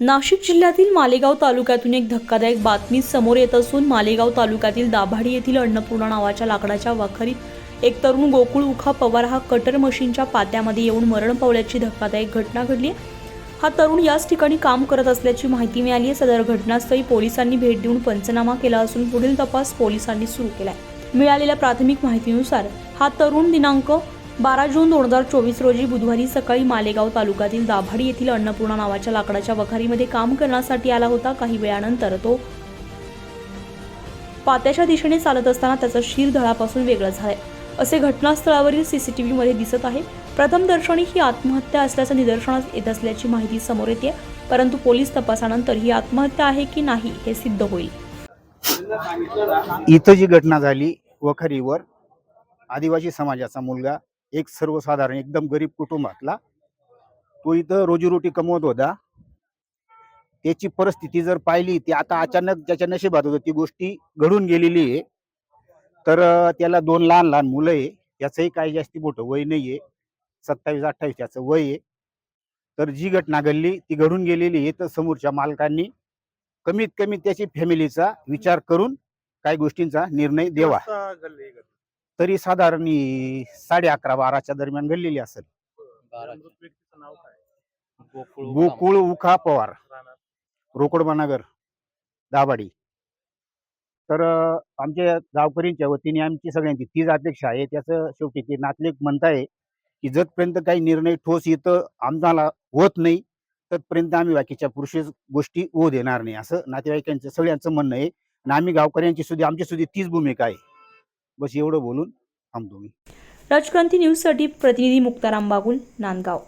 नाशिक जिल्ह्यातील मालेगाव तालुक्यातून एक धक्कादायक बातमी समोर येत असून मालेगाव तालुक्यातील दाभाडी येथील अन्नपूर्णा नावाच्या लाकडाच्या वाखरीत एक तरुण गोकुळ उखा पवार हा कटर मशीनच्या पात्यामध्ये येऊन मरण पावल्याची धक्कादायक घटना घडली आहे. हा तरुण याच ठिकाणी काम करत असल्याची माहिती मिळाली आहे सदर घटनास्थळी पोलिसांनी भेट देऊन पंचनामा केला असून पुढील तपास पोलिसांनी सुरू केला आहे मिळालेल्या प्राथमिक माहितीनुसार हा तरुण दिनांक बारा जून दोन हजार चोवीस रोजी बुधवारी सकाळी मालेगाव तालुक्यातील दाभाडी येथील अन्नपूर्णा नावाच्या लाकडाच्या वखारीमध्ये काम करण्यासाठी आला होता. काही वेळानंतर तो पात्याच्या दिशेने चालत असताना त्याचा शिर धळापासून वेगळा झालाय. असे घटनास्थळावरील सीसीटीव्ही मध्ये दिसत आहे. प्रथमदर्शनी ही आत्महत्या असल्याचं निदर्शनास येत असल्याची माहिती समोर येते परंतु पोलीस तपासानंतर ही आत्महत्या आहे की नाही हे सिद्ध होईल. इथं जी घटना झाली वखारीवर आदिवासी समाजाचा मुलगा एक सर्वसाधारण एकदम गरीब कुटुंबातला तो इथं रोजीरोटी कमवत होता. त्याची परिस्थिती जर पाहिली ती आता अचानक ज्याच्या नशिबात होतं ती गोष्टी घडून गेलेली आहे. तर त्याला दोन लहान लहान मुलं आहे. त्याचंही काही जास्ती मोठं वय नाही आहे सत्तावीस अठ्ठावीस त्याचं वय आहे. तर जी घटना घडली ती घडून गेलेली आहे. तर समोरच्या मालकांनी कमीत कमी त्याची फॅमिलीचा विचार करून काही गोष्टींचा निर्णय देवा तरी साधारण ही साडे अकरा बाराच्या दरम्यान घडलेली असेल. मृत व्यक्तीचं नाव काय? गोकुळ उखा पवार. राहणार. रोकडबानगर दाभाडी. तर अं, आमच्या गावकरींच्या वतीने आमची सगळ्यांची तीच अपेक्षा आहे. त्याचं शेवटी ते नातलेक म्हणताय की जतपर्यंत काही निर्णय ठोस इथं आम्हाला होत नाही तत्पर्यंत आम्ही बाकीच्या पुरुष गोष्टी होऊ देणार नाही. असं नातेवाईकांचं सगळ्यांचं म्हणणं आहे. आणि आम्ही गावकऱ्यांची सुद्धा आमची सुद्धा तीच भूमिका आहे. बस एवढं बोलून थांबतो मी. राजक्रांती न्यूजसाठी प्रतिनिधी मुक्ताराम बागुल नांदगाव.